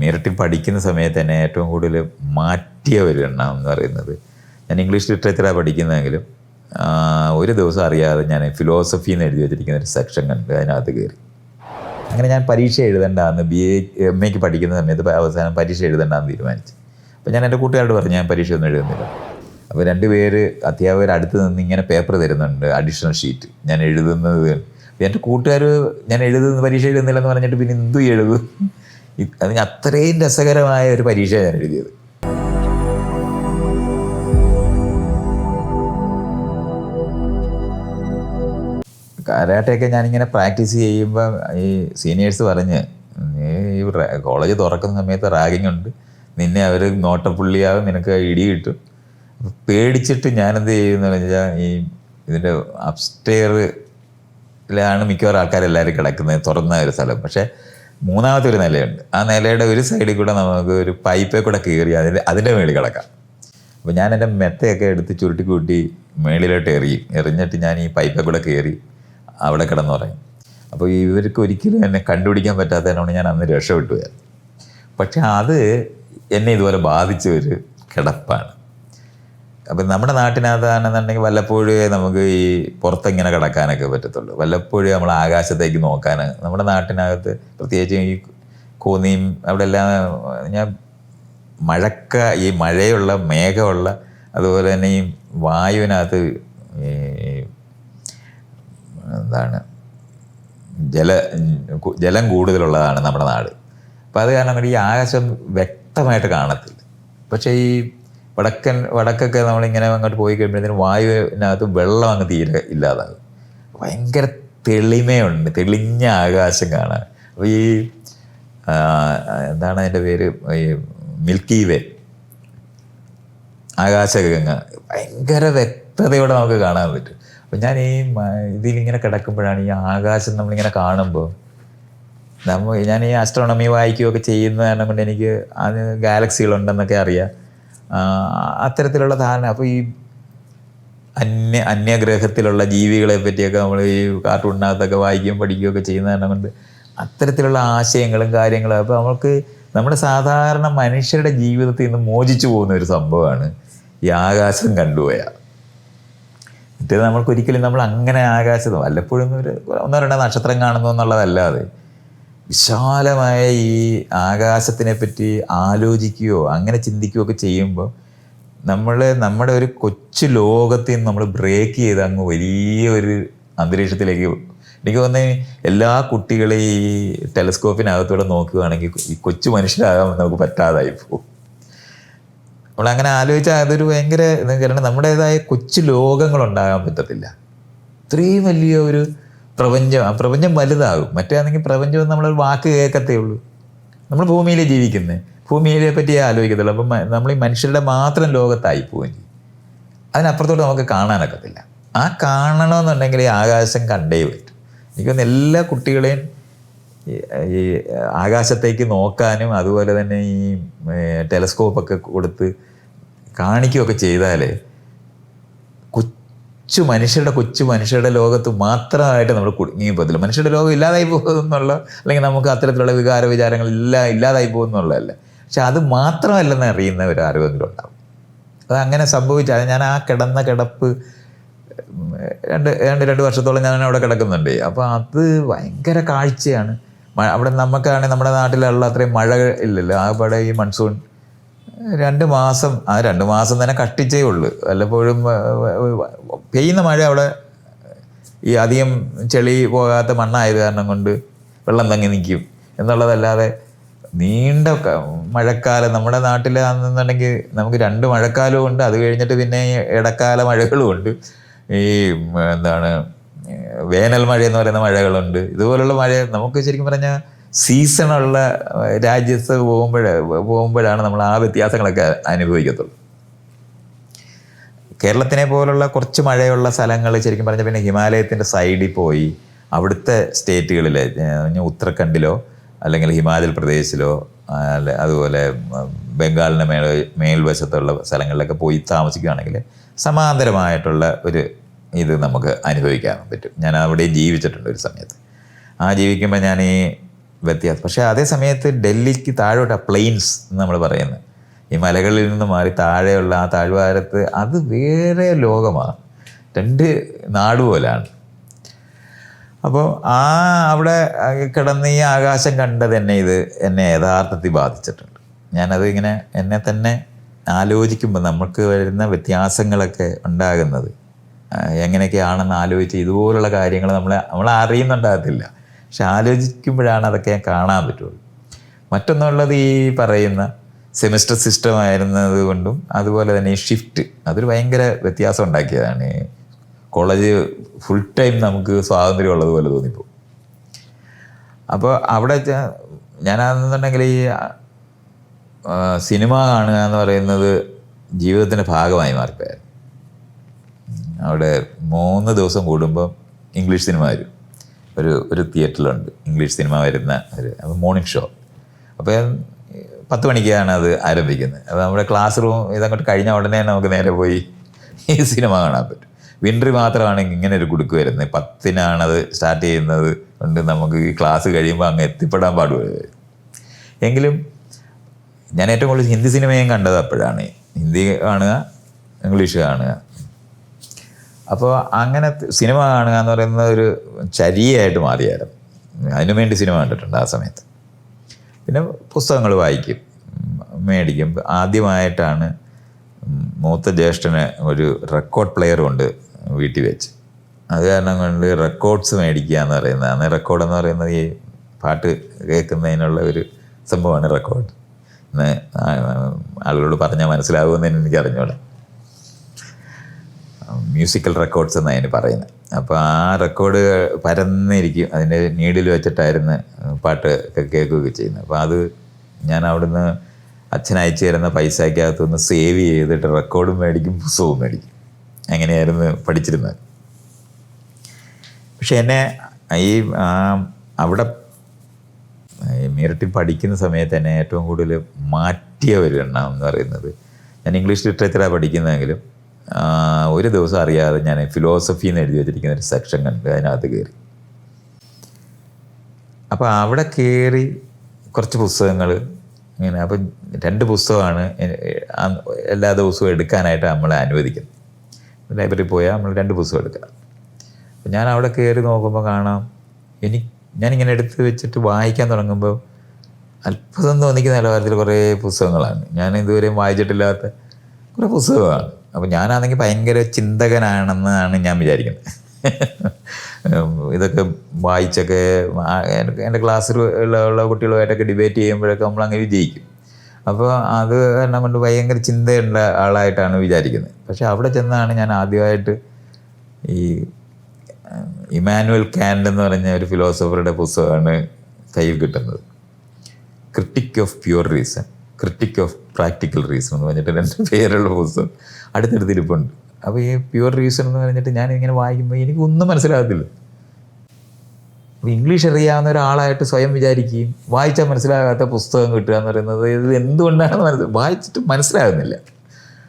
മീററ്റിൽ പഠിക്കുന്ന സമയത്ത് തന്നെ ഏറ്റവും കൂടുതൽ മാറ്റിയ ഒരു എണ്ണം എന്ന് പറയുന്നത്. ഞാൻ ഇംഗ്ലീഷ് ലിറ്ററേച്ചറാണ് പഠിക്കുന്നതെങ്കിലും ഒരു ദിവസം അറിയാതെ ഞാൻ ഫിലോസഫി എന്ന് എഴുതി വെച്ചിരിക്കുന്ന ഒരു സെക്ഷൻ കണ്ട് അതിനകത്ത് കയറി അങ്ങനെ ഞാൻ പരീക്ഷ എഴുതണ്ടെന്ന് ബി എ എം എക്ക് പഠിക്കുന്ന സമയത്ത് അവസാനം പരീക്ഷ എഴുതണ്ടെന്ന് തീരുമാനിച്ചു. അപ്പോൾ ഞാൻ എന്റെ കൂട്ടുകാരോട് പറഞ്ഞു ഞാൻ പരീക്ഷ ഒന്നും എഴുതുന്നില്ല. അപ്പോൾ രണ്ട് പേര് അധ്യാപകർ അടുത്ത് നിന്ന് ഇങ്ങനെ പേപ്പർ തരുന്നുണ്ട് അഡീഷണൽ ഷീറ്റ് ഞാൻ എഴുതുന്നത് എന്റെ കൂട്ടുകാർ ഞാൻ എഴുതുന്ന പരീക്ഷ എഴുതുന്നില്ലെന്ന് പറഞ്ഞിട്ട് പിന്നെ എന്തു എഴുതും? അതിന് അത്രയും രസകരമായ ഒരു പരീക്ഷ ഞാൻ എഴുതിയത്. കരാട്ടയൊക്കെ ഞാനിങ്ങനെ പ്രാക്ടീസ് ചെയ്യുമ്പോൾ ഈ സീനിയേഴ്സ് പറഞ്ഞ് ഈ കോളേജ് തുറക്കുന്ന സമയത്ത് റാഗിങ് ഉണ്ട്. നിന്നെ അവർ നോട്ടപ്പുള്ളിയാവും നിനക്ക് ഇടി കിട്ടും. പേടിച്ചിട്ട് ഞാനെന്ത് ചെയ്യുമെന്ന് പറഞ്ഞാൽ ഈ ഇതിന്റെ അപ്സ്റ്റെയറിലാണ് മിക്കവാറും ആൾക്കാരെല്ലാവരും കിടക്കുന്നത് തുറന്ന ഒരു സ്ഥലം. പക്ഷേ മൂന്നാമത്തെ ഒരു നിലയുണ്ട്. ആ നിലയുടെ ഒരു സൈഡിൽ കൂടെ നമുക്ക് ഒരു പൈപ്പിൽ കൂടെ കയറി അതിന്റെ അതിന്റെ മേളിൽ കിടക്കാം. അപ്പോൾ ഞാൻ എന്റെ മെത്തയൊക്കെ എടുത്ത് ചുരുട്ടി കൂട്ടി മേളിലോട്ട് എറിയും എറിഞ്ഞിട്ട് ഞാൻ ഈ പൈപ്പിൽ കൂടെ കയറി അവിടെ കിടന്നു പറയും അപ്പോൾ ഇവർക്ക് ഒരിക്കലും എന്നെ കണ്ടുപിടിക്കാൻ പറ്റാത്തതിനോട് ഞാൻ അന്ന് രക്ഷപ്പെട്ടു പക്ഷെ അത് എന്നെ ഇതുപോലെ ബാധിച്ച ഒരു കിടപ്പാണ്. അപ്പം നമ്മുടെ നാട്ടിനകത്താണെന്നുണ്ടെങ്കിൽ വല്ലപ്പോഴേ നമുക്ക് ഈ പുറത്തിങ്ങനെ കിടക്കാനൊക്കെ പറ്റത്തുള്ളൂ. വല്ലപ്പോഴും നമ്മൾ ആകാശത്തേക്ക് നോക്കാൻ നമ്മുടെ നാട്ടിനകത്ത് പ്രത്യേകിച്ച് ഈ കോന്നിയും അവിടെ എല്ലാം ഞാൻ മഴക്ക ഈ മഴയുള്ള മേഘമുള്ള അതുപോലെ തന്നെ ഈ വായുവിനകത്ത് ഈ എന്താണ് ജല ജലം കൂടുതലുള്ളതാണ് നമ്മുടെ നാട്. അപ്പോൾ അത് കാരണം ഈ ആകാശം വ്യക്തമായിട്ട് കാണത്തില്ല. പക്ഷേ ഈ വടക്കൻ വടക്കൊക്കെ നമ്മളിങ്ങനെ അങ്ങോട്ട് പോയി കഴിയുമ്പോഴത്തേനും വായുവിനകത്ത് വെള്ളം അങ്ങ് തീരെ ഇല്ലാതാകും. ഭയങ്കര തെളിമയുണ്ട് തെളിഞ്ഞ ആകാശം കാണാൻ. അപ്പോൾ ഈ എന്താണ് അതിന്റെ പേര്? ഈ മിൽക്കി വേ ആകാശഗംഗ. ഭയങ്കര വ്യക്തതയോടെ നമുക്ക് കാണാൻ പറ്റും. അപ്പം ഞാൻ ഈ ഇതിലിങ്ങനെ കിടക്കുമ്പോഴാണ് ഈ ആകാശം നമ്മളിങ്ങനെ കാണുമ്പോൾ നമ്മൾ ഞാൻ ഈ ആസ്ട്രോണമി വായിക്കുകയൊക്കെ ചെയ്യുന്ന കാരണം കൊണ്ട് എനിക്ക് അത് ഗാലക്സികളുണ്ടെന്നൊക്കെ അറിയാം. അത്തരത്തിലുള്ള ധാരണ. അപ്പോൾ ഈ അന്യ അന്യഗ്രഹത്തിലുള്ള ജീവികളെ പറ്റിയൊക്കെ നമ്മൾ ഈ കാർട്ടൂണിനകത്തൊക്കെ വായിക്കുകയും പഠിക്കുകയൊക്കെ ചെയ്യുന്ന കാരണം കൊണ്ട് അത്തരത്തിലുള്ള ആശയങ്ങളും കാര്യങ്ങളും. അപ്പോൾ നമുക്ക് നമ്മുടെ സാധാരണ മനുഷ്യരുടെ ജീവിതത്തിൽ നിന്ന് മോചിച്ചു പോകുന്ന ഒരു സംഭവമാണ് ഈ ആകാശം കണ്ടുപോയാൽ മറ്റേത് നമ്മൾക്കൊരിക്കലും നമ്മൾ അങ്ങനെ ആകാശം വല്ലപ്പോഴും ഒരു ഒന്നോ രണ്ടോ നക്ഷത്രം കാണുന്നു എന്നുള്ളതല്ലാതെ വിശാലമായ ഈ ആകാശത്തിനെ പറ്റി ആലോചിക്കുകയോ അങ്ങനെ ചിന്തിക്കുകയോ ഒക്കെ ചെയ്യുമ്പോൾ നമ്മൾ നമ്മുടെ ഒരു കൊച്ചു ലോകത്തിൽ നിന്ന് നമ്മൾ ബ്രേക്ക് ചെയ്ത് അങ്ങ് വലിയ ഒരു അന്തരീക്ഷത്തിലേക്ക് എനിക്ക് തോന്നുന്നത് എല്ലാ കുട്ടികളെയും ഈ ടെലസ്കോപ്പിനകത്തൂടെ നോക്കുകയാണെങ്കിൽ ഈ കൊച്ചു മനുഷ്യരാകാൻ നമുക്ക് പറ്റാതായി പോകും. നമ്മൾ അങ്ങനെ ആലോചിച്ചാൽ അതൊരു ഭയങ്കര കാരണം നമ്മുടേതായ കൊച്ചു ലോകങ്ങൾ ഉണ്ടാകാൻ പറ്റത്തില്ല. ഇത്രയും വലിയ ഒരു പ്രപഞ്ചം പ്രപഞ്ചം വലുതാകും. മറ്റേതാണെങ്കിൽ പ്രപഞ്ചം നമ്മൾ വാക്ക് കേൾക്കത്തേ ഉള്ളൂ. നമ്മൾ ഭൂമിയിൽ ജീവിക്കുന്നത് ഭൂമിയെ പറ്റി ആലോചിക്കത്തുള്ളൂ. അപ്പം നമ്മൾ ഈ മനുഷ്യരുടെ മാത്രം ലോകത്തായി പോവുകയും ചെയ്യും. അതിനപ്പുറത്തോട്ട് നമുക്ക് കാണാനൊക്കത്തില്ല. ആ കാണണമെന്നുണ്ടെങ്കിൽ ഈ ആകാശം കണ്ടേ പറ്റും. എനിക്കൊന്ന് എല്ലാ കുട്ടികളെയും ഈ ആകാശത്തേക്ക് നോക്കാനും അതുപോലെ തന്നെ ഈ ടെലസ്കോപ്പൊക്കെ കൊടുത്ത് കാണിക്കുകയൊക്കെ ചെയ്താലേ കൊച്ചു മനുഷ്യരുടെ കൊച്ചു മനുഷ്യരുടെ ലോകത്ത് മാത്രമായിട്ട് നമ്മൾ കുടുങ്ങിയും പോകത്തില്ല. മനുഷ്യരുടെ ലോകം ഇല്ലാതായി പോകുന്നുള്ള അല്ലെങ്കിൽ നമുക്ക് അത്തരത്തിലുള്ള വികാര വിചാരങ്ങൾ ഇല്ല ഇല്ലാതായി പോകുന്നുള്ളതല്ല പക്ഷെ അത് മാത്രമല്ലെന്ന് അറിയുന്നവർ ഒരു അറിവെങ്കിലും ഉണ്ടാവും അത് അങ്ങനെ സംഭവിച്ചാൽ ഞാൻ ആ കിടന്ന കിടപ്പ് രണ്ട് രണ്ട് രണ്ട് വർഷത്തോളം ഞാൻ അവിടെ കിടക്കുന്നുണ്ട്. അപ്പോൾ അത് ഭയങ്കര കാഴ്ചയാണ്. അവിടെ നമുക്കാണെങ്കിൽ നമ്മുടെ നാട്ടിലുള്ള അത്രയും മഴ ഇല്ലല്ലോ. ആകപ്പാടെ ഈ മൺസൂൺ രണ്ട് മാസം ആ രണ്ട് മാസം തന്നെ കട്ടിച്ചേ ഉള്ളൂ. വല്ലപ്പോഴും പെയ്യുന്ന മഴ അവിടെ ഈ അധികം ചെളി പോകാത്ത മണ്ണായത് കാരണം കൊണ്ട് വെള്ളം തങ്ങി നിൽക്കും. എന്നുള്ളതല്ലാതെ നീണ്ട മഴക്കാലം നമ്മുടെ നാട്ടിൽ ആണെന്നുണ്ടെങ്കിൽ നമുക്ക് രണ്ട് മഴക്കാലവും ഉണ്ട്. അത് കഴിഞ്ഞിട്ട് പിന്നെ ഇടക്കാല മഴകളും ഉണ്ട്. ഈ എന്താണ് വേനൽ മഴ എന്ന് പറയുന്ന മഴകളുണ്ട്. ഇതുപോലുള്ള മഴ നമുക്ക് ശരിക്കും പറഞ്ഞാൽ സീസണുള്ള രാജ്യത്ത് പോകുമ്പോഴേ പോകുമ്പോഴാണ് നമ്മൾ ആ വ്യത്യാസങ്ങളൊക്കെ അനുഭവിക്കത്തുള്ളൂ. കേരളത്തിനെ പോലുള്ള കുറച്ച് മഴയുള്ള സ്ഥലങ്ങൾ ശരിക്കും പറഞ്ഞാൽ പിന്നെ ഹിമാലയത്തിന്റെ സൈഡിൽ പോയി അവിടുത്തെ സ്റ്റേറ്റുകളിൽ ഉത്തരാഖണ്ഡിലോ അല്ലെങ്കിൽ ഹിമാചൽ പ്രദേശിലോ അതുപോലെ ബംഗാളിന്റെ മേൽ മേൽവശത്തുള്ള സ്ഥലങ്ങളിലൊക്കെ പോയി താമസിക്കുകയാണെങ്കിൽ സമാന്തരമായിട്ടുള്ള ഒരു ഇത് നമുക്ക് അനുഭവിക്കാൻ പറ്റും. ഞാൻ അവിടെ ജീവിച്ചിട്ടുണ്ട് ഒരു സമയത്ത്. ആ ജീവിക്കുമ്പോൾ ഞാൻ ഈ വ്യത്യാസം. പക്ഷേ അതേ സമയത്ത് ഡൽഹിക്ക് താഴോട്ട് പ്ലെയിൻസ് എന്ന് നമ്മൾ പറയുന്നത്. ഈ മലകളിൽ നിന്ന് മാറി താഴെയുള്ള ആ താഴ്വാരത്ത് അത് വേറെ ലോകമാണ്. രണ്ട് നാട് പോലാണ്. അപ്പോൾ ആ അവിടെ കിടന്ന് ഈ ആകാശം കണ്ടത് എന്നെ ഇത് എന്നെ യഥാർത്ഥത്തിൽ ബാധിച്ചിട്ടുണ്ട്. ഞാനത് ഇങ്ങനെ എന്നെ തന്നെ ആലോചിക്കുമ്പോൾ നമുക്ക് വരുന്ന വ്യത്യാസങ്ങളൊക്കെ ഉണ്ടാകുന്നത്. എങ്ങനെയൊക്കെയാണെന്ന് ആലോചിച്ച് ഇതുപോലുള്ള കാര്യങ്ങൾ നമ്മളെ നമ്മൾ അറിയുന്നുണ്ടാകത്തില്ല. പക്ഷെ ആലോചിക്കുമ്പോഴാണ് അതൊക്കെ ഞാൻ കാണാൻ പറ്റുള്ളൂ. മറ്റൊന്നുള്ളത് ഈ പറയുന്ന സെമിസ്റ്റർ സിസ്റ്റം ആയിരുന്നത് കൊണ്ടും അതുപോലെ തന്നെ ഈ ഷിഫ്റ്റ് അതൊരു ഭയങ്കര വ്യത്യാസം ഉണ്ടാക്കിയതാണ്. കോളേജ് ഫുൾ ടൈം നമുക്ക് സ്വാതന്ത്ര്യം ഉള്ളതുപോലെ തോന്നിപ്പോ. അപ്പോൾ അവിടെ ഞാനാണെന്നുണ്ടെങ്കിൽ ഈ സിനിമ കാണുക എന്ന് പറയുന്നത് ജീവിതത്തിന്റെ ഭാഗമായി മാറിപ്പോയായിരുന്നു. അവിടെ മൂന്ന് ദിവസം കൂടുമ്പം ഇംഗ്ലീഷ് സിനിമ വരും. ഒരു ഒരു തിയേറ്ററിലുണ്ട്. ഇംഗ്ലീഷ് സിനിമ വരുന്ന ഒരു മോർണിംഗ് ഷോ അപ്പോൾ പത്ത് മണിക്കാണ് അത് ആരംഭിക്കുന്നത്. അപ്പോൾ നമ്മുടെ ക്ലാസ് റൂം ഇതങ്ങോട്ട് കഴിഞ്ഞ ഉടനെ നമുക്ക് നേരെ പോയി ഈ സിനിമ കാണാൻ പറ്റും. വിൻട്രി മാത്രമാണെങ്കിൽ ഇങ്ങനെ ഒരു കുടുക്ക് വരുന്നത്. പത്തിനാണ് അത് സ്റ്റാർട്ട് ചെയ്യുന്നത്. കൊണ്ട് നമുക്ക് ഈ ക്ലാസ് കഴിയുമ്പോൾ അങ്ങ് എത്തിപ്പെടാൻ പാടുള്ളൂ. എങ്കിലും ഞാൻ ഏറ്റവും കൂടുതൽ ഹിന്ദി സിനിമയും കണ്ടത് അപ്പോഴാണ്. ഹിന്ദി കാണുക ഇംഗ്ലീഷ് കാണുക. അപ്പോൾ അങ്ങനെ സിനിമ കാണുക എന്ന് പറയുന്നത് ഒരു ചരിയായിട്ട് മാറിയായിരുന്നു. അതിനു വേണ്ടി സിനിമ കണ്ടിട്ടുണ്ട് ആ സമയത്ത്. പിന്നെ പുസ്തകങ്ങൾ വായിക്കും മേടിക്കും. ആദ്യമായിട്ടാണ് മൂത്ത ജ്യേഷ്ഠന് ഒരു റെക്കോർഡ് പ്ലെയർ കൊണ്ട് വീട്ടിൽ വെച്ച്. അത് കാരണം കൊണ്ട് റെക്കോർഡ്സ് മേടിക്കുക എന്ന് പറയുന്നത് അന്ന് റെക്കോർഡ് എന്ന് പറയുന്നത് ഈ പാട്ട് കേൾക്കുന്നതിനുള്ള ഒരു സംഭവമാണ് റെക്കോർഡ്. ഇന്ന് ആ- ആളുകളോട് പറഞ്ഞാൽ മനസ്സിലാകുമെന്ന് എനിക്ക് അറിഞ്ഞോളാം മ്യൂസിക്കൽ റെക്കോർഡ്സ് എന്നാണ് അതിന് പറയുന്നത്. അപ്പോൾ ആ റെക്കോർഡ് പരന്നിരിക്കും. അതിന്റെ നീഡിൽ വെച്ചിട്ടായിരുന്നു പാട്ട് ഒക്കെ കേൾക്കുകയൊക്കെ ചെയ്യുന്നത്. അപ്പോൾ അത് ഞാൻ അവിടുന്ന് അച്ഛൻ അയച്ചു തരുന്ന പൈസയ്ക്കകത്തുനിന്ന് സേവ് ചെയ്തിട്ട് റെക്കോർഡും മേടിക്കും പുസ്തകവും മേടിക്കും. അങ്ങനെയായിരുന്നു പഠിച്ചിരുന്നത്. പക്ഷെ എന്നെ ഈ അവിടെ മീററ്റിൽ പഠിക്കുന്ന സമയത്ത് എന്നെ ഏറ്റവും കൂടുതൽ മാറ്റിയ ഒരു എണ്ണം എന്ന് പറയുന്നത്. ഞാൻ ഇംഗ്ലീഷ് ലിറ്ററേച്ചറാണ് പഠിക്കുന്നതെങ്കിലും ഒരു ദിവസം അറിയാതെ ഞാൻ ഫിലോസഫി എന്ന് എഴുതി വെച്ചിരിക്കുന്ന ഒരു സെക്ഷൻ കണ്ട് അതിനകത്ത് കയറി അപ്പോൾ അവിടെ കയറി കുറച്ച് പുസ്തകങ്ങൾ ഇങ്ങനെ അപ്പം രണ്ട് പുസ്തകമാണ് എല്ലാ ദിവസവും എടുക്കാനായിട്ട് നമ്മളെ അനുവദിക്കുന്നത്. ലൈബ്രറി പോയാൽ നമ്മൾ രണ്ട് പുസ്തകം എടുക്കുക അപ്പം ഞാൻ അവിടെ കയറി നോക്കുമ്പോൾ കാണാം എനിക്ക് ഞാനിങ്ങനെ എടുത്ത് വെച്ചിട്ട് വായിക്കാൻ തുടങ്ങുമ്പോൾ അത്ഭുതം തോന്നിക്കുന്ന നിലവാരത്തിൽ കുറേ പുസ്തകങ്ങളാണ്. ഞാൻ ഇതുവരെയും വായിച്ചിട്ടില്ലാത്ത കുറേ പുസ്തകമാണ് അപ്പോൾ ഞാനാണെങ്കിൽ ഭയങ്കര ചിന്തകനാണെന്നാണ് ഞാൻ വിചാരിക്കുന്നത്. ഇതൊക്കെ വായിച്ചൊക്കെ എന്റെ- ഉള്ള കുട്ടികളുമായിട്ടൊക്കെ ഡിബേറ്റ് ചെയ്യുമ്പോഴൊക്കെ നമ്മളങ്ങനെ വിജയിക്കും. അപ്പോൾ അത് കാരണം കൊണ്ട് ഭയങ്കര ചിന്തയുള്ള ആളായിട്ടാണ് വിചാരിക്കുന്നത്. പക്ഷെ അവിടെ ചെന്നാണ് ഞാൻ ആദ്യമായിട്ട് ഈ ഇമാനുവൽ കാൻഡ് എന്ന് പറഞ്ഞ ഒരു ഫിലോസഫറുടെ പുസ്തകമാണ് കയ്യിൽ കിട്ടുന്നത്. Critique of pure reason critique of practical reason എന്ന് പറഞ്ഞിട്ട് രണ്ട് പേരുള്ള പുസ്തകം. അടുത്തടുത്ത് ഇരിപ്പുണ്ട് അപ്പോൾ ഈ പ്യുവർ റീസൺ എന്ന് പറഞ്ഞിട്ട് ഞാൻ ഇങ്ങനെ വായിക്കുമ്പോൾ എനിക്കൊന്നും മനസ്സിലാകത്തില്ല. ഇംഗ്ലീഷ് അറിയാവുന്ന ഒരാളായിട്ട് സ്വയം വിചാരിക്കുകയും വായിച്ചാൽ മനസ്സിലാകാത്ത പുസ്തകം കിട്ടുക എന്ന് പറയുന്നത് ഇത് എന്തുകൊണ്ടാണെന്ന് മനസ്സിൽ വായിച്ചിട്ട് മനസ്സിലാകുന്നില്ല.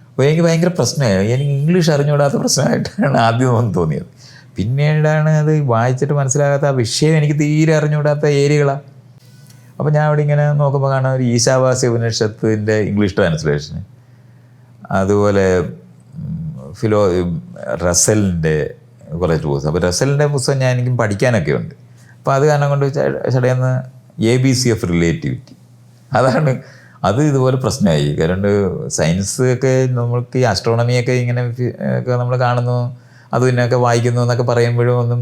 അപ്പോൾ എനിക്ക് ഭയങ്കര പ്രശ്നമായി. എനിക്ക് ഇംഗ്ലീഷ് അറിഞ്ഞുകൂടാത്ത പ്രശ്നമായിട്ടാണ് ആദ്യം ഒന്ന് തോന്നിയത്. പിന്നീടാണ് അത് വായിച്ചിട്ട് മനസ്സിലാകാത്ത ആ വിഷയം എനിക്ക് തീരെ അറിഞ്ഞുകൂടാത്ത ഏരിയകളാണ് അപ്പോൾ ഞാൻ അവിടെ ഇങ്ങനെ നോക്കുമ്പോൾ കാണാം ഒരു ഈശാവാസ്യ ഉപനിഷത്തിന്റെ ഇംഗ്ലീഷ് ട്രാൻസ്ലേഷന് അതുപോലെ ഫിലോ റസലിന്റെ കുറച്ച് പുസ്തകം അപ്പോൾ റസലിന്റെ പുസ്തകം ഞാൻ എനിക്കും പഠിക്കാനൊക്കെ ഉണ്ട്. അപ്പോൾ അത് കാരണം കൊണ്ട് ചടയെന്ന് A B C of relativity അതാണ് അത് ഇതുപോലെ പ്രശ്നമായി. കാരണം സയൻസ് ഒക്കെ നമ്മൾക്ക് ഈ ആസ്ട്രോണമിയൊക്കെ ഇങ്ങനെ ഒക്കെ നമ്മൾ കാണുന്നു. അത് പിന്നെയൊക്കെ വായിക്കുന്നു എന്നൊക്കെ പറയുമ്പോഴും ഒന്നും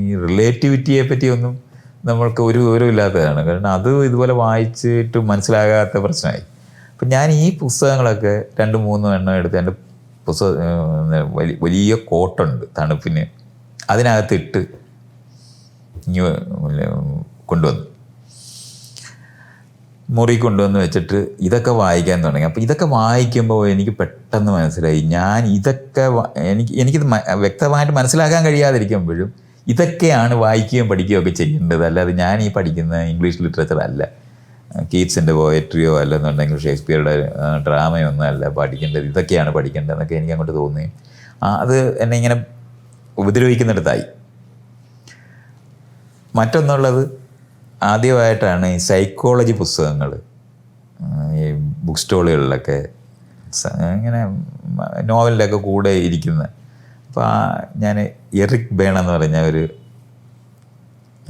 ഈ റിലേറ്റിവിറ്റിയെ പറ്റിയൊന്നും നമ്മൾക്ക് ഒരു വിവരമില്ലാത്തതാണ് കാരണം അത് ഇതുപോലെ വായിച്ചിട്ട് മനസ്സിലാകാത്ത പ്രശ്നമായി. അപ്പം ഞാൻ ഈ പുസ്തകങ്ങളൊക്കെ രണ്ട് മൂന്ന് എണ്ണം എടുത്ത് എന്റെ പുസ്തക വലിയ കോട്ടുണ്ട് തണുപ്പിന്. അതിനകത്തിട്ട് ഇങ്ങ് കൊണ്ടുവന്നു. മുറി കൊണ്ടുവന്ന് വെച്ചിട്ട് ഇതൊക്കെ വായിക്കാൻ തുടങ്ങി. അപ്പോൾ ഇതൊക്കെ വായിക്കുമ്പോൾ എനിക്ക് പെട്ടെന്ന് മനസ്സിലായി. ഞാൻ ഇതൊക്കെ എനിക്ക് എനിക്കിത് വ്യക്തമായിട്ട് മനസ്സിലാക്കാൻ കഴിയാതിരിക്കുമ്പോഴും ഇതൊക്കെയാണ് വായിക്കുകയും പഠിക്കുകയും ഒക്കെ ചെയ്യേണ്ടത്. അല്ലാതെ ഞാൻ ഈ പഠിക്കുന്ന ഇംഗ്ലീഷ് ലിറ്ററേച്ചർ അല്ല. കീറ്റ്സിന്റെ പോയട്രിയോ അല്ലെന്നുണ്ടെങ്കിൽ ഷേക്സ്പിയറുടെ ഡ്രാമയോ ഒന്നും അല്ല. പഠിക്കേണ്ടത് ഇതൊക്കെയാണ് പഠിക്കേണ്ടതെന്നൊക്കെ എനിക്ക് അങ്ങോട്ട് തോന്നി. ആ, അത് എന്നെ ഇങ്ങനെ ഉപദ്രവിക്കുന്നിടത്തായി. മറ്റൊന്നുള്ളത് ആദ്യമായിട്ടാണ് ഈ സൈക്കോളജി പുസ്തകങ്ങൾ ഈ ബുക്ക് സ്റ്റോളുകളിലൊക്കെ ഇങ്ങനെ നോവലിന്റെയൊക്കെ കൂടെ ഇരിക്കുന്നത് അപ്പോൾ ആ ഞാൻ എറിക് ബേൺ എന്ന് പറഞ്ഞ ഒരു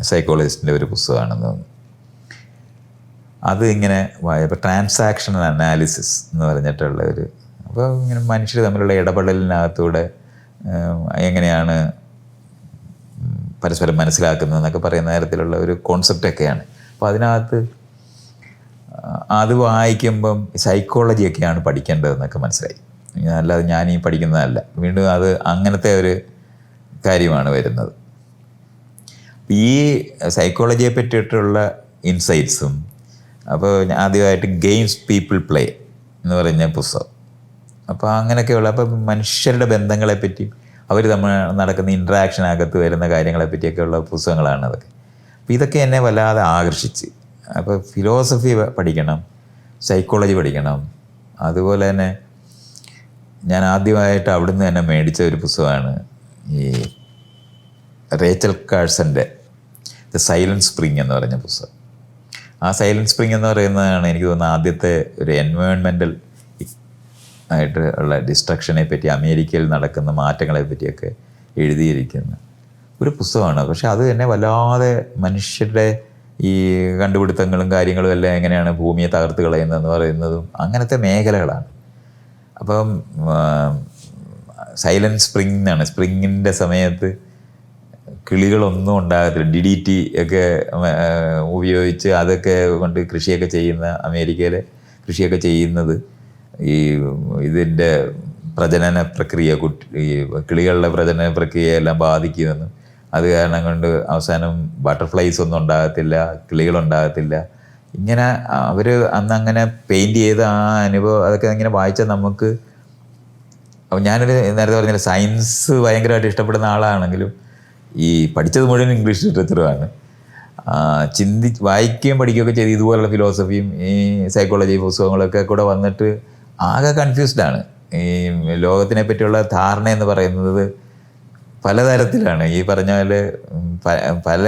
സൈക്കോളജിസ്റ്റിന്റെ ഒരു പുസ്തകമാണെന്ന് തോന്നുന്നു. അത് ഇങ്ങനെ ഇപ്പോൾ ട്രാൻസാക്ഷണൽ അനാലിസിസ് എന്ന് പറഞ്ഞിട്ടുള്ള ഒരു അപ്പോൾ ഇങ്ങനെ മനുഷ്യർ തമ്മിലുള്ള ഇടപെടലിനകത്തൂടെ എങ്ങനെയാണ് പരസ്പരം മനസ്സിലാക്കുന്നത് എന്നൊക്കെ പറയുന്ന തരത്തിലുള്ള ഒരു കോൺസെപ്റ്റൊക്കെയാണ് അപ്പോൾ അതിനകത്ത് അത് വായിക്കുമ്പം സൈക്കോളജിയൊക്കെയാണ് പഠിക്കേണ്ടതെന്നൊക്കെ മനസ്സിലായി. അല്ലാതെ ഞാൻ പഠിക്കുന്നതല്ല. വീണ്ടും അത് അങ്ങനത്തെ ഒരു കാര്യമാണ് വരുന്നത്. ഈ സൈക്കോളജിയെ പറ്റിയിട്ടുള്ള ഇൻസൈറ്റ്സും അപ്പോൾ ആദ്യമായിട്ട് ഗെയിംസ് പീപ്പിൾ പ്ലേ എന്ന് പറഞ്ഞ പുസ്തകം. അപ്പോൾ അങ്ങനെയൊക്കെയുള്ള അപ്പോൾ മനുഷ്യരുടെ ബന്ധങ്ങളെ പറ്റി അവർ തമ്മിൽ നടക്കുന്ന ഇൻട്രാക്ഷനകത്ത് വരുന്ന കാര്യങ്ങളെ പറ്റിയൊക്കെയുള്ള പുസ്തകങ്ങളാണ് അതൊക്കെ. അപ്പോൾ ഇതൊക്കെ എന്നെ വല്ലാതെ ആകർഷിച്ച്. അപ്പോൾ ഫിലോസഫി പഠിക്കണം സൈക്കോളജി പഠിക്കണം. അതുപോലെ തന്നെ ഞാൻ ആദ്യമായിട്ട് അവിടുന്ന് തന്നെ മേടിച്ച ഒരു പുസ്തകമാണ് ഈ റേച്ചൽ കാഴ്സന്റെ ദ സൈലൻസ് സ്പ്രിങ് എന്ന് പറഞ്ഞ പുസ്തകം. ആ സൈലൻസ് സ്പ്രിങ് എന്ന് പറയുന്നതാണ് എനിക്ക് തോന്നുന്നത് ആദ്യത്തെ ഒരു എൻവയോൺമെന്റൽ ആയിട്ട് ഉള്ള ഡിസ്ട്രക്ഷനെ പറ്റി അമേരിക്കയിൽ നടക്കുന്ന മാറ്റങ്ങളെ പറ്റിയൊക്കെ എഴുതിയിരിക്കുന്ന ഒരു പുസ്തകമാണ്. പക്ഷെ അത് തന്നെ വല്ലാതെ മനുഷ്യരുടെ ഈ കണ്ടുപിടുത്തങ്ങളും കാര്യങ്ങളും എല്ലാം എങ്ങനെയാണ് ഭൂമിയെ തകർത്ത് കളയുന്നതെന്ന് പറയുന്നതും അങ്ങനത്തെ മേഖലകളാണ്. അപ്പം സൈലന്റ് സ്പ്രിംഗ് എന്നാണ്. സ്പ്രിങ്ങിന്റെ സമയത്ത് കിളികളൊന്നും ഉണ്ടാകത്തില്ല. ഡി ഡി ടി ഒക്കെ ഉപയോഗിച്ച് അതൊക്കെ കൊണ്ട് കൃഷിയൊക്കെ ചെയ്യുന്ന അമേരിക്കയിലെ കൃഷിയൊക്കെ ചെയ്യുന്നത് ഈ ഇതിന്റെ പ്രജനന പ്രക്രിയ കുട്ടി ഈ കിളികളുടെ പ്രജനന പ്രക്രിയയെല്ലാം ബാധിക്കുമെന്നും അത് കാരണം കൊണ്ട് അവസാനം ബട്ടർഫ്ലൈസ് ഒന്നും ഉണ്ടാകത്തില്ല കിളികളുണ്ടാകത്തില്ല. ഇങ്ങനെ അവർ അന്ന് അങ്ങനെ ചെയ്ത ആ അനുഭവം അതൊക്കെ ഇങ്ങനെ വായിച്ചാൽ നമുക്ക് ഞാനൊരു നേരത്തെ പറഞ്ഞില്ല സയൻസ് ഭയങ്കരമായിട്ട് ഇഷ്ടപ്പെടുന്ന ആളാണെങ്കിലും ഈ പഠിച്ചത് മുഴുവൻ ഇംഗ്ലീഷ് ലിറ്ററേച്ചറുമാണ്. ചിന്തി വായിക്കുകയും പഠിക്കുകയൊക്കെ ചെയ്ത് ഇതുപോലുള്ള ഫിലോസഫിയും ഈ സൈക്കോളജി പുസ്തകങ്ങളൊക്കെ കൂടെ വന്നിട്ട് ആകെ കൺഫ്യൂസ്ഡാണ് ഈ ലോകത്തിനെ പറ്റിയുള്ള ധാരണ എന്ന് പറയുന്നത് പലതരത്തിലാണ്. ഈ പറഞ്ഞ പോലെ പല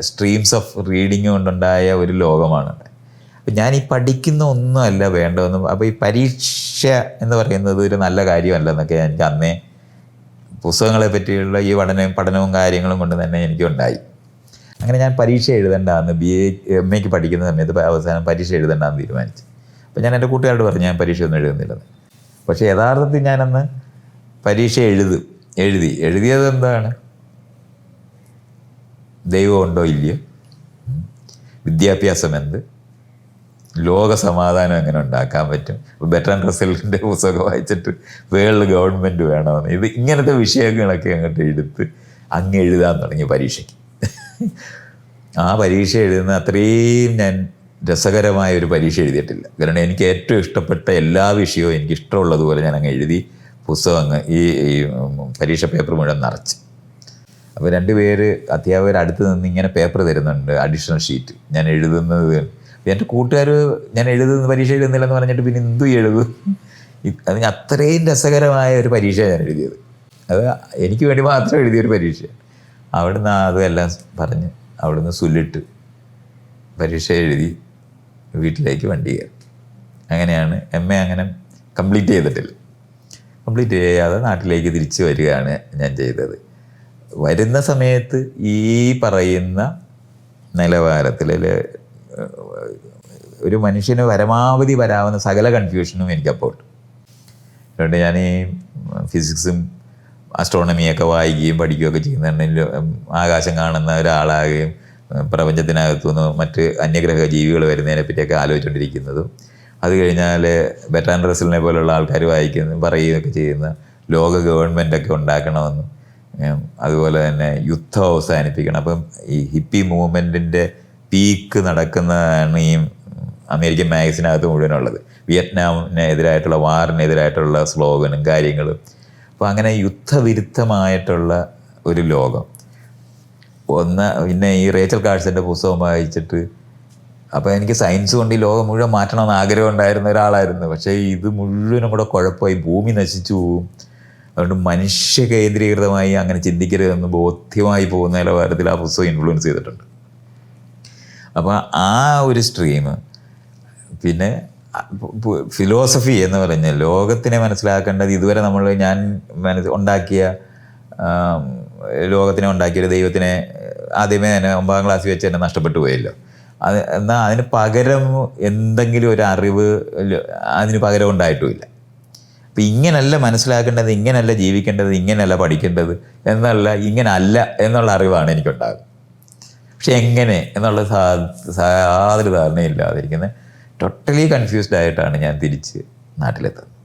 സ്ട്രീംസ് ഓഫ് റീഡിങ് കൊണ്ടുണ്ടായ ഒരു ലോകമാണ്. അപ്പം ഞാൻ ഈ പഠിക്കുന്ന ഒന്നുമല്ല വേണ്ടതെന്നും അപ്പോൾ ഈ പരീക്ഷ എന്ന് പറയുന്നത് ഒരു നല്ല കാര്യമല്ല എന്നൊക്കെ എനിക്ക് അന്നേ പുസ്തകങ്ങളെ പറ്റിയുള്ള ഈ പഠനവും പഠനവും കാര്യങ്ങളും കൊണ്ട് തന്നെ എനിക്കുണ്ടായി. അങ്ങനെ ഞാൻ പരീക്ഷ എഴുതണ്ടെന്ന് ബി എ എം എക്ക് പഠിക്കുന്ന സമയത്ത് അവസാനം പരീക്ഷ എഴുതണ്ടെന്ന് തീരുമാനിച്ചു. അപ്പോൾ ഞാൻ എന്റെ കൂട്ടുകാരോട് പറഞ്ഞു ഞാൻ പരീക്ഷ ഒന്നും എഴുതുന്നില്ലെന്ന്. പക്ഷേ യഥാർത്ഥത്തിൽ ഞാനന്ന് പരീക്ഷ എഴുതും എഴുതി. എഴുതിയത് എന്താണ്? ദൈവമുണ്ടോ ഇല്ലയോ. വിദ്യാഭ്യാസം എന്ത്? ലോക സമാധാനം എങ്ങനെ ഉണ്ടാക്കാൻ പറ്റും? ബെറ്റർ റസലിന്റെ പുസ്തകം വായിച്ചിട്ട് വേൾഡ് ഗവൺമെന്റ് വേണമെന്ന്. ഇത് ഇങ്ങനത്തെ വിഷയങ്ങളൊക്കെ അങ്ങോട്ട് എടുത്ത് അങ്ങ് എഴുതാൻ തുടങ്ങി പരീക്ഷയ്ക്ക്. ആ പരീക്ഷ എഴുതുന്ന അത്രയും ഞാൻ രസകരമായ ഒരു പരീക്ഷ എഴുതിയിട്ടില്ല. കാരണം എനിക്ക് ഏറ്റവും ഇഷ്ടപ്പെട്ട എല്ലാ വിഷയവും എനിക്ക് ഇഷ്ടമുള്ളതുപോലെ ഞാൻ അങ്ങ് എഴുതി പുസ്തകം അങ്ങ് ഈ പരീക്ഷ പേപ്പർ മുഴുവൻ നിറച്ച്. അപ്പോൾ രണ്ട് പേര് അധ്യാപകർ അടുത്ത് നിന്ന് ഇങ്ങനെ പേപ്പർ തരുന്നുണ്ട് അഡീഷണൽ ഷീറ്റ്. ഞാൻ എഴുതുന്നത് എന്റെ കൂട്ടുകാർ ഞാൻ എഴുതുന്ന പരീക്ഷ എഴുതുന്നില്ലെന്ന് പറഞ്ഞിട്ട് പിന്നെ എന്തു എഴുതും? അതിന് അത്രയും രസകരമായ ഒരു പരീക്ഷ ഞാൻ എഴുതിയത്. അത് എനിക്ക് വേണ്ടി മാത്രം എഴുതിയൊരു പരീക്ഷ. അവിടുന്ന് അതുമെല്ലാം പറഞ്ഞ് അവിടുന്ന് സുല്ലിട്ട് പരീക്ഷ എഴുതി വീട്ടിലേക്ക് വണ്ടി കയറി. അങ്ങനെയാണ് എം എ അങ്ങനെ കംപ്ലീറ്റ് ചെയ്തിട്ടില്ല. കംപ്ലീറ്റ് ചെയ്യാതെ നാട്ടിലേക്ക് തിരിച്ചു വരികയാണ് ഞാൻ ചെയ്തത്. വരുന്ന സമയത്ത് ഈ പറയുന്ന നിലവാരത്തിൽ ഒരു മനുഷ്യന് പരമാവധി വരാവുന്ന സകല കൺഫ്യൂഷനും എനിക്കപ്പോൾ അതുകൊണ്ട് ഞാൻ ഈ ഫിസിക്സും അസ്ട്രോണമിയൊക്കെ വായിക്കുകയും പഠിക്കുകയൊക്കെ ചെയ്യുന്നുണ്ടെങ്കിൽ ആകാശം കാണുന്ന ഒരാളാകുകയും പ്രപഞ്ചത്തിനകത്തുനിന്ന് മറ്റ് അന്യഗ്രഹ ജീവികൾ വരുന്നതിനെ പറ്റിയൊക്കെ ആലോചിച്ചുകൊണ്ടിരിക്കുന്നതും അത് കഴിഞ്ഞാൽ ബെറ്റാൻ റസലിനെ പോലുള്ള ആൾക്കാർ വായിക്കുന്ന പറയുകയൊക്കെ ചെയ്യുന്ന ലോക ഗവൺമെന്റൊക്കെ ഉണ്ടാക്കണമെന്നും അതുപോലെ തന്നെ യുദ്ധം അവസാനിപ്പിക്കണം. അപ്പം ഈ ഹിപ്പി മൂവ്മെന്റിന്റെ പീക്ക് നടക്കുന്നതാണ് ഈ അമേരിക്കൻ മാഗസിനകത്ത് മുഴുവനുള്ളത്. വിയറ്റ്നാമിനെതിരായിട്ടുള്ള വാറിനെതിരായിട്ടുള്ള സ്ലോഗനും കാര്യങ്ങളും. അപ്പോൾ അങ്ങനെ യുദ്ധവിരുദ്ധമായിട്ടുള്ള ഒരു ലോകം. ഒന്ന് പിന്നെ ഈ റേച്ചൽ കാഴ്സിന്റെ പുസ്തകം വായിച്ചിട്ട് അപ്പോൾ എനിക്ക് സയൻസ് കൊണ്ട് ഈ ലോകം മുഴുവൻ മാറ്റണമെന്ന് ആഗ്രഹം ഉണ്ടായിരുന്ന ഒരാളായിരുന്നു. പക്ഷേ ഇത് മുഴുവനും കൂടെ കുഴപ്പമായി ഭൂമി നശിച്ചു പോവും. അതുകൊണ്ട് മനുഷ്യ കേന്ദ്രീകൃതമായി അങ്ങനെ ചിന്തിക്കരുതെന്ന് ബോധ്യമായി പോകുന്ന നിലവാരത്തിൽ ആ പുസ്തകം ഇൻഫ്ലുവൻസ് ചെയ്തിട്ടുണ്ട്. അപ്പോൾ ആ ഒരു സ്ട്രീം പിന്നെ ഫിലോസഫി എന്ന് പറഞ്ഞ ലോകത്തിനെ മനസ്സിലാക്കേണ്ടത് ഇതുവരെ നമ്മൾ ഞാൻ മനസ് ഉണ്ടാക്കിയ ലോകത്തിനെ ഉണ്ടാക്കിയ ഒരു ദൈവത്തിനെ ആദ്യമേ തന്നെ ഒമ്പതാം ക്ലാസ്സിൽ വെച്ച് തന്നെ നഷ്ടപ്പെട്ടു പോയല്ലോ. അത് എന്നാൽ അതിന് പകരം എന്തെങ്കിലും ഒരു അറിവ് അതിന് പകരം ഉണ്ടായിട്ടുമില്ല. അപ്പം ഇങ്ങനല്ല മനസ്സിലാക്കേണ്ടത് ഇങ്ങനല്ല ജീവിക്കേണ്ടത് ഇങ്ങനല്ല പഠിക്കേണ്ടത് എന്നല്ല ഇങ്ങനല്ല എന്നുള്ള അറിവാണ് എനിക്കുണ്ടാകും പക്ഷെ എങ്ങനെ എന്നുള്ള സാ യാതൊരു ധാരണയില്ലാതിരിക്കുന്നത് ടോട്ടലി കൺഫ്യൂസ്ഡ് ആയിട്ടാണ് ഞാൻ തിരിച്ച് നാട്ടിലെത്തുന്നത്.